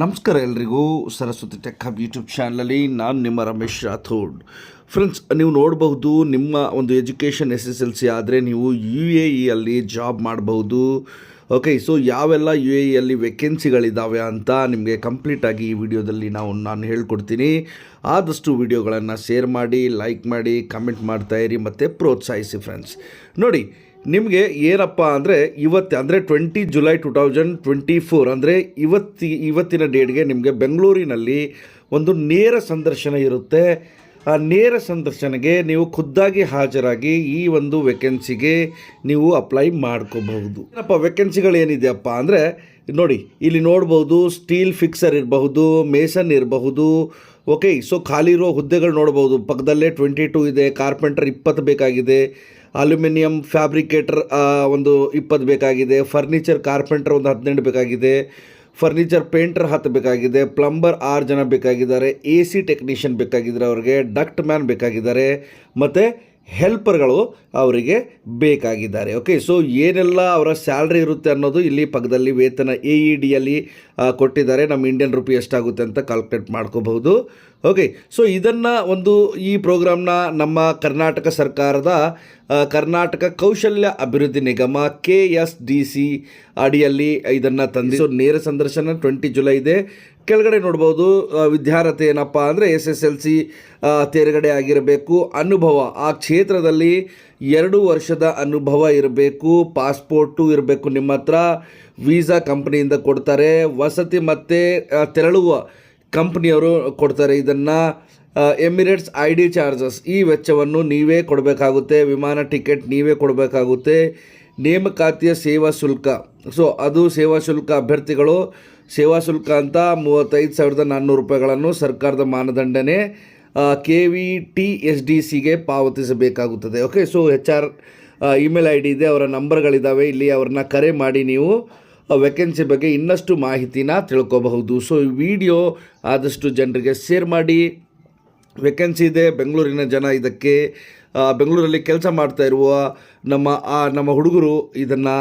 ನಮಸ್ಕಾರ ಎಲ್ರಿಗೂ. Saraswati tech hub YouTube ಚಾನಲಲ್ಲಿ ನಾನು ನಿಮ್ಮ ರಮೇಶ್ ರಾಥೋಡ್. ಫ್ರೆಂಡ್ಸ್ ನೀವು ನೋಡಬಹುದು, ನಿಮ್ಮ ಒಂದು education S S L C ಆದರೆ ನೀವು ಯು ಎ ಇಯಲ್ಲಿ ಜಾಬ್ ಮಾಡಬಹುದು. ಓಕೆ ಸೊ ಯಾವೆಲ್ಲ ಯು ಎ ಇಯಲ್ಲಿ ವೇಕೆನ್ಸಿಗಳಿದ್ದಾವೆ ಅಂತ ನಿಮಗೆ ಕಂಪ್ಲೀಟಾಗಿ ಈ ವಿಡಿಯೋದಲ್ಲಿ ನಾವು, ನಾನು ಹೇಳ್ಕೊಡ್ತೀನಿ. ಆದಷ್ಟು ವಿಡಿಯೋಗಳನ್ನು ಶೇರ್ ಮಾಡಿ ಲೈಕ್ ಮಾಡಿ ಕಮೆಂಟ್ ಮಾಡ್ತಾ ಇರಿ, ಮತ್ತು ಪ್ರೋತ್ಸಾಹಿಸಿ ಫ್ರೆಂಡ್ಸ್ ನೋಡಿ, ನಿಮಗೆ ಏನಪ್ಪ ಅಂದರೆ ಇವತ್ತು, ಅಂದರೆ twenty July two thousand twenty four ಅಂದರೆ ಇವತ್ತಿ, ಇವತ್ತಿನ ಡೇಟ್ಗೆ ನಿಮಗೆ ಬೆಂಗಳೂರಿನಲ್ಲಿ ಒಂದು ನೇರ ಸಂದರ್ಶನ ಇರುತ್ತೆ. ನೇರ ಸಂದರ್ಶನಗೆ ನೀವು ಖುದ್ದಾಗಿ ಹಾಜರಾಗಿ ಈ ಒಂದು ವೇಕೆನ್ಸಿಗೆ ನೀವು ಅಪ್ಲೈ ಮಾಡ್ಕೋಬಹುದು. ಏನಪ್ಪ ವೇಕೆನ್ಸಿಗಳು ಏನಿದೆಯಪ್ಪ ಅಂದರೆ, ನೋಡಿ, ಇಲ್ಲಿ ನೋಡ್ಬೋದು ಸ್ಟೀಲ್ ಫಿಕ್ಸರ್ ಇರಬಹುದು ಮೇಸನ್ ಇರಬಹುದು. ಓಕೆ ಸೊ ಖಾಲಿ ಇರೋ ಹುದ್ದೆಗಳು ನೋಡ್ಬೋದು. ಪಕ್ಕದಲ್ಲೇ ಟ್ವೆಂಟಿ ಟೂ ಇದೆ ಕಾರ್ಪೆಂಟರ್ ಇಪ್ಪತ್ತು ಬೇಕಾಗಿದೆ ಅಲ್ಯೂಮಿನಿಯಂ ಫ್ಯಾಬ್ರಿಕೇಟರ್ ಒಂದು ಇಪ್ಪತ್ತು ಬೇಕಾಗಿದೆ ಫರ್ನಿಚರ್ ಕಾರ್ಪೆಂಟರ್ ಒಂದು ಹದಿನೆಂಟು ಬೇಕಾಗಿದೆ. ಫರ್ನಿಚರ್ ಪೇಂಟರ್ ಹತ್ತು ಬೇಕಾಗಿದೆ, ಪ್ಲಂಬರ್ ಆರು ಜನ ಬೇಕಾಗಿದ್ದಾರೆ, ಎ ಸಿ ಟೆಕ್ನಿಷಿಯನ್ ಬೇಕಾಗಿದ್ದಾರೆ ಅವ್ರಿಗೆ, ಡಕ್ಟ್ ಮ್ಯಾನ್ ಬೇಕಾಗಿದ್ದಾರೆ, ಮತ್ತು ಹೆಲ್ಪರ್ಗಳು ಅವರಿಗೆ ಬೇಕಾಗಿದ್ದಾರೆ. ಓಕೆ ಸೊ ಏನೆಲ್ಲ ಅವರ ಸ್ಯಾಲ್ರಿ ಇರುತ್ತೆ ಅನ್ನೋದು ಇಲ್ಲಿ ಪಕ್ಕದಲ್ಲಿ ವೇತನ ಎ ಇ ಡಿಯಲ್ಲಿ ಕೊಟ್ಟಿದ್ದಾರೆ. ನಮ್ಮ ಇಂಡಿಯನ್ ರುಪಿ ಎಷ್ಟಾಗುತ್ತೆ ಅಂತ ಕ್ಯಾಲ್ಕುಲೇಟ್ ಮಾಡ್ಕೋಬಹುದು. ಓಕೆ ಸೊ ಇದನ್ನು ಒಂದು ಈ ಪ್ರೋಗ್ರಾಮ್ನ ನಮ್ಮ ಕರ್ನಾಟಕ ಸರ್ಕಾರದ ಕರ್ನಾಟಕ ಕೌಶಲ್ಯ ಅಭಿವೃದ್ಧಿ ನಿಗಮ ಕೆ ಎಸ್ ಡಿ ಸಿ ಅಡಿಯಲ್ಲಿ ಇದನ್ನು ತಂದಿದ್ದು ನೇರ ಸಂದರ್ಶನ ಟ್ವೆಂಟಿ ಜುಲೈ ಇದೆ. ಕೆಳಗಡೆ ನೋಡ್ಬೋದು ವಿದ್ಯಾರ್ಥಿ ಏನಪ್ಪ ಅಂದರೆ ಎಸ್ ಎಸ್ ಎಲ್ ಸಿ ತೇರ್ಗಡೆ ಆಗಿರಬೇಕು. ಅನುಭವ, ಆ ಕ್ಷೇತ್ರದಲ್ಲಿ ಎರಡು ವರ್ಷದ ಅನುಭವ ಇರಬೇಕು. ಪಾಸ್ಪೋರ್ಟು ಇರಬೇಕು ನಿಮ್ಮ ಹತ್ರ ವೀಸಾ ಕಂಪ್ನಿಯಿಂದ ಕೊಡ್ತಾರೆ. ವಸತಿ ಮತ್ತು ತೆರಳುವ ಕಂಪ್ನಿಯವರು ಕೊಡ್ತಾರೆ ಇದನ್ನು. ಎಮಿರೇಟ್ಸ್ ಐ ಡಿ ಚಾರ್ಜಸ್, ಈ ವೆಚ್ಚವನ್ನು ನೀವೇ ಕೊಡಬೇಕಾಗುತ್ತೆ. ವಿಮಾನ ಟಿಕೆಟ್ ನೀವೇ ಕೊಡಬೇಕಾಗುತ್ತೆ. ನೇಮಕಾತಿಯ ಸೇವಾ ಶುಲ್ಕ. ಸೊ ಅದು ಸೇವಾ ಶುಲ್ಕ ಅಭ್ಯರ್ಥಿಗಳು, ಸೇವಾ ಶುಲ್ಕ ಅಂತ ಮೂವತ್ತೈದು ಸಾವಿರದ ನಾನ್ನೂರು ರೂಪಾಯಿಗಳನ್ನು ಸರ್ಕಾರದ ಮಾನದಂಡನೆ K V T S D ಸಿಗೆ ಪಾವತಿಸಬೇಕಾಗುತ್ತದೆ. Okay so H R email I D ಇದೆ, ಅವರ ನಂಬರ್ಗಳಿದ್ದಾವೆ ಇಲ್ಲಿ ಅವ್ರನ್ನ ಕರೆ ಮಾಡಿ ನೀವು ವೆಕೆನ್ಸಿ ಬಗ್ಗೆ ಇನ್ನಷ್ಟು ಮಾಹಿತಿನ ತಿಳ್ಕೋಬಹುದು. ಸೊ ಈ ವಿಡಿಯೋ ಆದಷ್ಟು ಜನರಿಗೆ ಶೇರ್ ಮಾಡಿ ವೆಕೆನ್ಸಿ ಇದೆ, ಬೆಂಗಳೂರಿನ ಜನ ಇದಕ್ಕೆ ಬೆಂಗಳೂರಲ್ಲಿ ಕೆಲಸ ಮಾಡ್ತಾ ಇರುವ ನಮ್ಮ ನಮ್ಮ ಹುಡುಗರು ಇದನ್ನು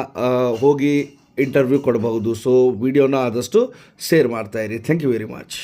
ಹೋಗಿ ಇಂಟರ್ವ್ಯೂ ಕೊಡಬಹುದು. ಸೊ ವಿಡಿಯೋನ ಆದಷ್ಟು ಶೇರ್ ಮಾಡ್ತಾಯಿರಿ ಥ್ಯಾಂಕ್ ಯು ವೆರಿ ಮಚ್